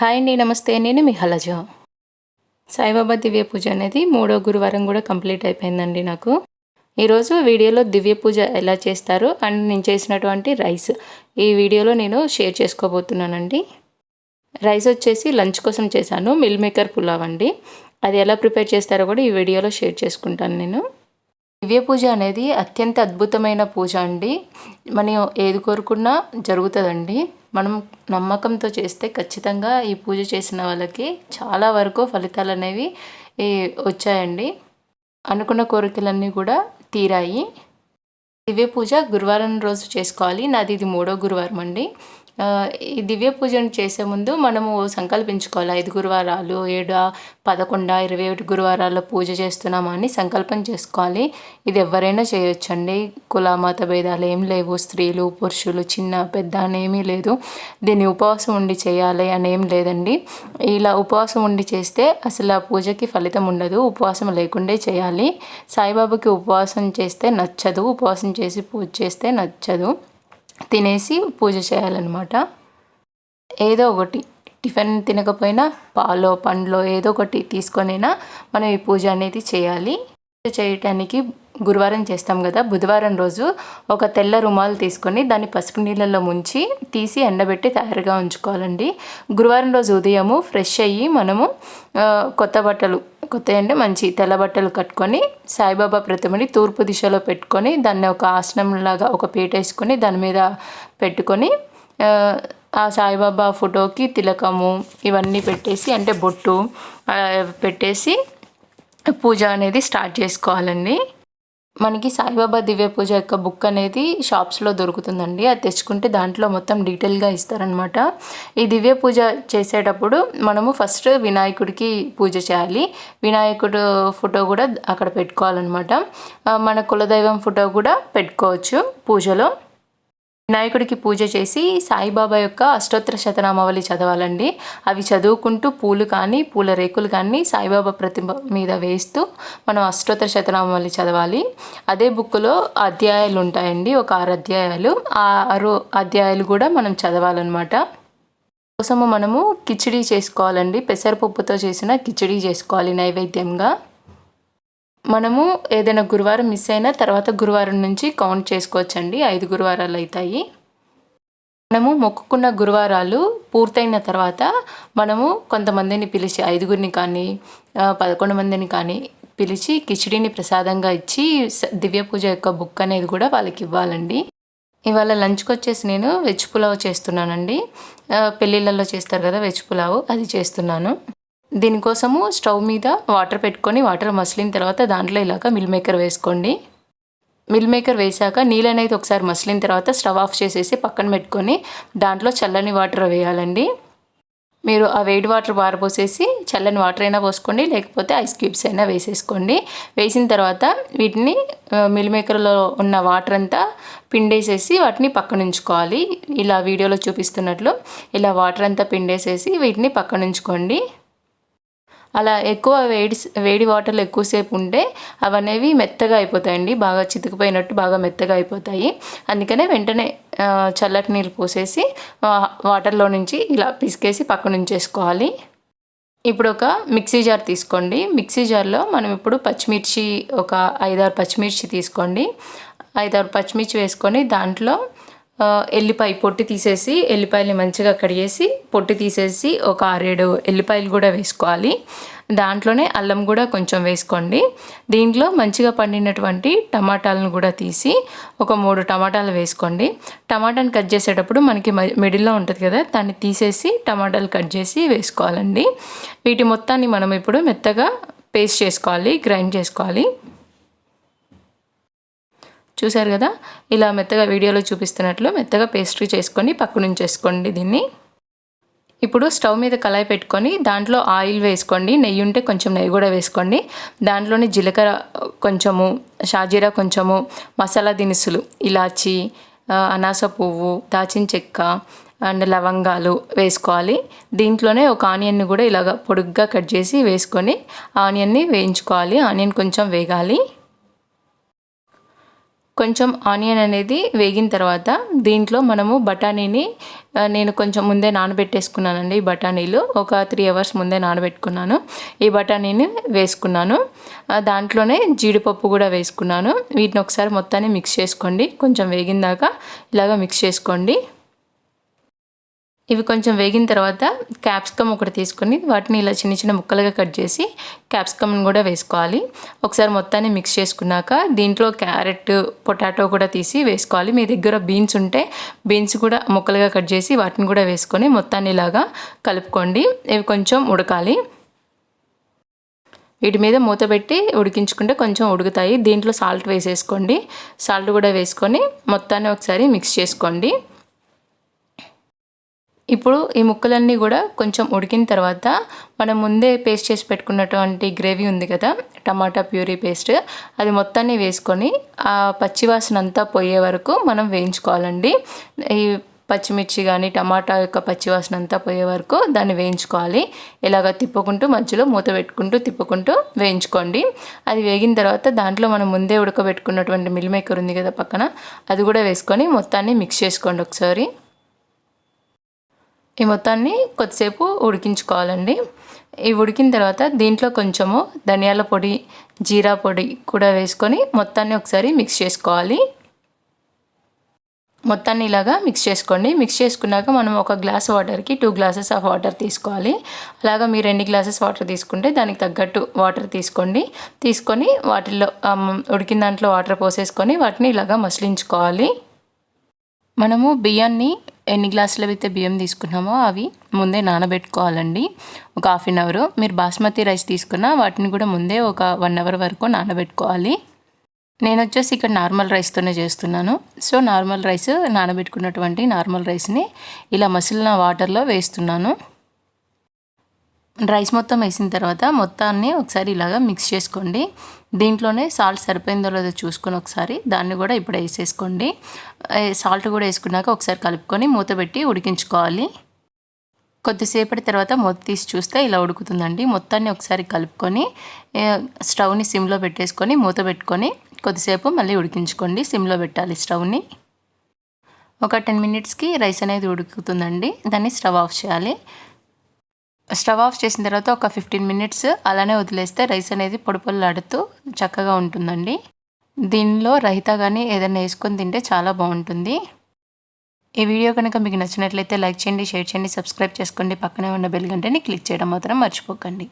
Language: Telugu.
హాయ్ అండి నమస్తే. నేను మీ హలజ. సాయిబాబా దివ్య పూజ అనేది మూడో గురువారం కూడా కంప్లీట్ అయిపోయిందండి నాకు. ఈరోజు వీడియోలో దివ్య పూజ ఎలా చేస్తారు అండ్ నేను చేసినటువంటి రైస్ ఈ వీడియోలో నేను షేర్ చేసుకోబోతున్నానండి. రైస్ వచ్చేసి లంచ్ కోసం చేశాను మిల్ మేకర్ పులావ్ అండి. అది ఎలా ప్రిపేర్ చేస్తారో కూడా ఈ వీడియోలో షేర్ చేసుకుంటాను నేను. దివ్య పూజ అనేది అత్యంత అద్భుతమైన పూజ అండి. మనం ఏది కోరుకున్నా జరుగుతుందండి. మనం నమ్మకంతో చేస్తే ఖచ్చితంగా ఈ పూజ చేసిన వాళ్ళకి చాలా వరకు ఫలితాలు అనేవి వచ్చాయండి. అనుకున్న కోరికలన్నీ కూడా తీరాయి. దివ్య పూజ గురువారం రోజు చేసుకోవాలి. నాది ఇది మూడో గురువారం అండి. ఈ దివ్య పూజను చేసే ముందు మనము సంకల్పించుకోవాలి? ఐదు గురువారాలు ఏడు పదకొండ ఇరవై ఒకటి గురువారాల్లో పూజ చేస్తున్నామని సంకల్పం చేసుకోవాలి. ఇది ఎవరైనా చేయొచ్చండి. కుల మత భేదాలు ఏం లేవు. స్త్రీలు పురుషులు చిన్న పెద్ద అనేమీ లేదు. దీన్ని ఉపవాసం ఉండి చేయాలి అని ఏం లేదండి. ఇలా ఉపవాసం ఉండి చేస్తే అసలు ఆ పూజకి ఫలితం ఉండదు. ఉపవాసం లేకుండే చేయాలి. సాయిబాబాకి ఉపవాసం చేస్తే నచ్చదు. ఉపవాసం చేసి పూజ చేస్తే నచ్చదు. తినేసి పూజ చేయాలన్నమాట. ఏదో ఒకటి టిఫిన్ తినకపోయినా పాలో పండ్లో ఏదో ఒకటి తీసుకొనైనా మనం ఈ పూజ అనేది చేయాలి. పూజ చేయటానికి గురువారం చేస్తాం కదా బుధవారం రోజు ఒక తెల్ల రుమాలు తీసుకొని దాన్ని పసుపు నీళ్ళల్లో ముంచి తీసి ఎండబెట్టి తయారుగా ఉంచుకోవాలండి. గురువారం రోజు ఉదయము ఫ్రెష్ అయ్యి మనము కొత్త బట్టలు కొత్త అంటే మంచి తెల్ల బట్టలు కట్టుకొని సాయిబాబా ప్రతిమని తూర్పు దిశలో పెట్టుకొని దాన్ని ఒక ఆసనంలాగా ఒక పీట వేసుకొని దాని మీద పెట్టుకొని ఆ సాయిబాబా ఫోటోకి తిలకము ఇవన్నీ పెట్టేసి అంటే బొట్టు పెట్టేసి పూజ అనేది స్టార్ట్ చేసుకోవాలండి. మనకి సాయిబాబా దివ్య పూజ యొక్క బుక్ అనేది షాప్స్లో దొరుకుతుందండి. అది తెచ్చుకుంటే దాంట్లో మొత్తం డీటెయిల్గా ఇస్తారనమాట ఈ దివ్య పూజ చేసేటప్పుడు మనము ఫస్ట్ వినాయకుడికి పూజ చేయాలి. వినాయకుడు ఫోటో కూడా అక్కడ పెట్టుకోవాలన్నమాట. మన కులదైవం ఫోటో కూడా పెట్టుకోవచ్చు పూజలో. వినాయకుడికి పూజ చేసి సాయిబాబా యొక్క అష్టోత్తర శతనామావళి చదవాలండి. అవి చదువుకుంటూ పూలు కానీ పూల రేకులు కానీ సాయిబాబా ప్రతిమ మీద వేస్తూ మనం అష్టోత్తర శతనామావళి చదవాలి. అదే బుక్లో అధ్యాయాలు ఉంటాయండి. ఒక ఆరు అధ్యాయాలు. ఆ ఆరు అధ్యాయాలు కూడా మనం చదవాలన్నమాట. కోసము మనము కిచిడీ చేసుకోవాలండి. పెసరపప్పుతో చేసిన కిచిడీ చేసుకోవాలి నైవేద్యంగా. మనము ఏదైనా గురువారం మిస్ అయినా తర్వాత గురువారం నుంచి కౌంట్ చేసుకోవచ్చండి. ఐదు గురువారాలు అవుతాయి. మనము మొక్కుకున్న గురువారాలు పూర్తయిన తర్వాత మనము కొంతమందిని పిలిచి ఐదుగురిని కానీ పదకొండు మందిని కానీ పిలిచి కిచిడిని ప్రసాదంగా ఇచ్చి దివ్య పూజ యొక్క బుక్ అనేది కూడా వాళ్ళకి ఇవ్వాలండి. ఇవాళ లంచ్కి వచ్చేసి నేను వెజ్ పులావ్ చేస్తున్నానండి. పెళ్ళిళ్ళల్లో చేస్తారు కదా వెజ్ పులావ్ అది చేస్తున్నాను. దీనికోసము స్టవ్ మీద వాటర్ పెట్టుకొని వాటర్ మసిలిన తర్వాత దాంట్లో ఇలాగ మిల్ మేకర్ వేసుకోండి. మిల్ మేకర్ వేసాక నీళ్ళనైతే ఒకసారి మసిలిన తర్వాత స్టవ్ ఆఫ్ చేసేసి పక్కన పెట్టుకొని దాంట్లో చల్లని వాటర్ వేయాలండి. మీరు ఆ వేడి వాటర్ పారపోసేసి చల్లని వాటర్ అయినా పోసుకోండి లేకపోతే ఐస్ క్యూబ్స్ అయినా వేసేసుకోండి. వేసిన తర్వాత వీటిని మిల్ మేకర్లో ఉన్న వాటర్ అంతా పిండేసేసి వాటిని పక్కన ఉంచుకోవాలి. ఇలా వీడియోలో చూపిస్తున్నట్లు ఇలా వాటర్ అంతా పిండేసేసి వీటిని పక్కన ఉంచుకోండి. అలా ఎక్కువ వేడి వేడి వాటర్లో ఎక్కువసేపు ఉంటే అవనేవి మెత్తగా అయిపోతాయండి. బాగా చితికిపోయినట్టు బాగా మెత్తగా అయిపోతాయి. అందుకనే వెంటనే చల్లటి నీళ్ళు పోసేసి వాటర్లో నుంచి ఇలా పిసికేసి పక్కన ఉంచేసుకోవాలి. ఇప్పుడు ఒక మిక్సీ జార్ తీసుకోండి. మిక్సీ జార్లో మనం ఇప్పుడు పచ్చిమిర్చి ఒక ఐదారు పచ్చిమిర్చి తీసుకోండి. ఐదారు పచ్చిమిర్చి వేసుకొని దాంట్లో ఎల్లిపాయ పొట్టి తీసేసి ఎల్లిపాయలు మంచిగా కడిగేసి పొట్టి తీసేసి ఒక ఆరేడు ఎల్లిపాయలు కూడా వేసుకోవాలి. దాంట్లోనే అల్లం కూడా కొంచెం వేసుకోండి. దీంట్లో మంచిగా పండినటువంటి టమాటాలను కూడా తీసి ఒక మూడు టమాటాలు వేసుకోండి. టమాటాని కట్ చేసేటప్పుడు మనకి మిడిల్లో ఉంటుంది కదా దాన్ని తీసేసి టమాటాలు కట్ చేసి వేసుకోవాలండి. వీటి మొత్తాన్ని మనం ఇప్పుడు మెత్తగా పేస్ట్ చేసుకోవాలి గ్రైండ్ చేసుకోవాలి. చూసారు కదా? ఇలా మెత్తగా వీడియోలో చూపిస్తున్నట్లు మెత్తగా పేస్ట్రీ చేసుకొని పక్కన ఉంచేసుకోండి దీన్ని. ఇప్పుడు స్టవ్ మీద కళాయి పెట్టుకొని దాంట్లో ఆయిల్ వేసుకోండి. నెయ్యి ఉంటే కొంచెం నెయ్యి కూడా వేసుకోండి. దాంట్లోనే జీలకర్ర కొంచెము షాజీరా కొంచెము మసాలా దినుసులు ఇలాచి అనాస పువ్వు దాచిన చెక్క అండ్ లవంగాలు వేసుకోవాలి. దీంట్లోనే ఒక ఆనియన్ని కూడా ఇలాగ పొడుగ్గా కట్ చేసి వేసుకొని ఆనియన్ని వేయించుకోవాలి. ఆనియన్ కొంచెం వేగాలి. కొంచెం ఆనియన్ అనేది వేగిన తర్వాత దీంట్లో మనము బఠానీని నేను కొంచెం ముందే నానబెట్టేసుకున్నానండి ఈ బఠానీలు. ఒక త్రీ అవర్స్ ముందే నానబెట్టుకున్నాను. ఈ బఠానీని వేసుకున్నాను. దాంట్లోనే జీడిపప్పు కూడా వేసుకున్నాను. వీటిని ఒకసారి మొత్తాన్ని మిక్స్ చేసుకోండి. కొంచెం వేగిన దాకా ఇలాగ మిక్స్ చేసుకోండి. ఇవి కొంచెం వేగిన తర్వాత క్యాప్సికమ్ ఒకటి తీసుకొని వాటిని ఇలా చిన్న చిన్న ముక్కలుగా కట్ చేసి క్యాప్సికమ్ని కూడా వేసుకోవాలి. ఒకసారి మొత్తాన్ని మిక్స్ చేసుకున్నాక దీంట్లో క్యారెట్ పొటాటో కూడా తీసి వేసుకోవాలి. మీ దగ్గర బీన్స్ ఉంటే బీన్స్ కూడా ముక్కలుగా కట్ చేసి వాటిని కూడా వేసుకొని మొత్తాన్ని ఇలాగా కలుపుకోండి. ఇవి కొంచెం ఉడకాలి. వీటి మీద మూత పెట్టి ఉడికించుకుంటే కొంచెం ఉడుకుతాయి. దీంట్లో సాల్ట్ వేసేసుకోండి. సాల్ట్ కూడా వేసుకొని మొత్తాన్ని ఒకసారి మిక్స్ చేసుకోండి. ఇప్పుడు ఈ ముక్కలన్నీ కూడా కొంచెం ఉడికిన తర్వాత మనం ముందే పేస్ట్ చేసి పెట్టుకున్నటువంటి గ్రేవీ ఉంది కదా టమాటా ప్యూరీ పేస్ట్ అది మొత్తాన్ని వేసుకొని ఆ పచ్చివాసన అంతా పోయే వరకు మనం వేయించుకోవాలండి. ఈ పచ్చిమిర్చి కానీ టమాటా యొక్క పచ్చివాసన అంతా పోయే వరకు దాన్ని వేయించుకోవాలి. ఇలాగ తిప్పుకుంటూ మధ్యలో మూత పెట్టుకుంటూ తిప్పుకుంటూ వేయించుకోండి. అది వేగిన తర్వాత దాంట్లో మనం ముందే ఉడకబెట్టుకున్నటువంటి మిల్ మేకర్ ఉంది కదా పక్కన అది కూడా వేసుకొని మొత్తాన్ని మిక్స్ చేసుకోండి ఒకసారి. ఈ మొత్తాన్ని కొద్దిసేపు ఉడికించుకోవాలండి. ఈ ఉడికిన తర్వాత దీంట్లో కొంచెము ధనియాల పొడి జీరా పొడి కూడా వేసుకొని మొత్తాన్ని ఒకసారి మిక్స్ చేసుకోవాలి. మొత్తాన్ని ఇలాగా మిక్స్ చేసుకోండి. మిక్స్ చేసుకున్నాక మనం ఒక గ్లాస్ వాటర్కి టూ గ్లాసెస్ ఆఫ్ వాటర్ తీసుకోవాలి. అలాగా మీరు ఎన్ని గ్లాసెస్ వాటర్ తీసుకుంటే దానికి తగ్గట్టు వాటర్ తీసుకోండి. తీసుకొని వాటిల్లో ఉడికిన దాంట్లో వాటర్ పోసేసుకొని వాటిని ఇలాగా మసిలించుకోవాలి. మనము బియ్యాన్ని ఎన్ని గ్లాసులు అయితే బియ్యం తీసుకున్నామో అవి ముందే నానబెట్టుకోవాలండి. ఒక హాఫ్ అన్ అవర్. మీరు బాస్మతి రైస్ తీసుకున్నా వాటిని కూడా ముందే ఒక వన్ అవర్ వరకు నానబెట్టుకోవాలి. నేను వచ్చేసి ఇక్కడ నార్మల్ రైస్తోనే చేస్తున్నాను. సో నార్మల్ రైస్ నానబెట్టుకున్నటువంటి నార్మల్ రైస్ని ఇలా మసిలిన వాటర్లో వేస్తున్నాను. రైస్ మొత్తం వేసిన తర్వాత మొత్తాన్ని ఒకసారి ఇలాగా మిక్స్ చేసుకోండి. దీంట్లోనే సాల్ట్ సరిపోయిందో లేదో చూసుకొని ఒకసారి దాన్ని కూడా ఇప్పుడు వేసేసుకోండి. సాల్ట్ కూడా వేసుకున్నాక ఒకసారి కలుపుకొని మూత పెట్టి ఉడికించుకోవాలి. కొద్దిసేపటి తర్వాత మూత తీసి చూస్తే ఇలా ఉడుకుతుందండి. మొత్తాన్ని ఒకసారి కలుపుకొని స్టవ్ని సిమ్లో పెట్టేసుకొని మూత పెట్టుకొని కొద్దిసేపు మళ్ళీ ఉడికించుకోండి. సిమ్లో పెట్టాలి స్టవ్ని. ఒక టెన్ మినిట్స్కి రైస్ అనేది ఉడుకుతుందండి. దాన్ని స్టవ్ ఆఫ్ చేయాలి. స్టవ్ ఆఫ్ చేసిన తర్వాత ఒక ఫిఫ్టీన్ మినిట్స్ అలానే వదిలేస్తే రైస్ అనేది పొడిపొల్లాడుతూ చక్కగా ఉంటుందండి. దీనిలో రైతా కానీ ఏదైనా వేసుకొని తింటే చాలా బాగుంటుంది. ఈ వీడియో కనుక మీకు నచ్చినట్లయితే లైక్ చేయండి షేర్ చేయండి సబ్స్క్రైబ్ చేసుకోండి పక్కనే ఉన్న బెల్ గంటని క్లిక్ చేయడం మాత్రం మర్చిపోకండి.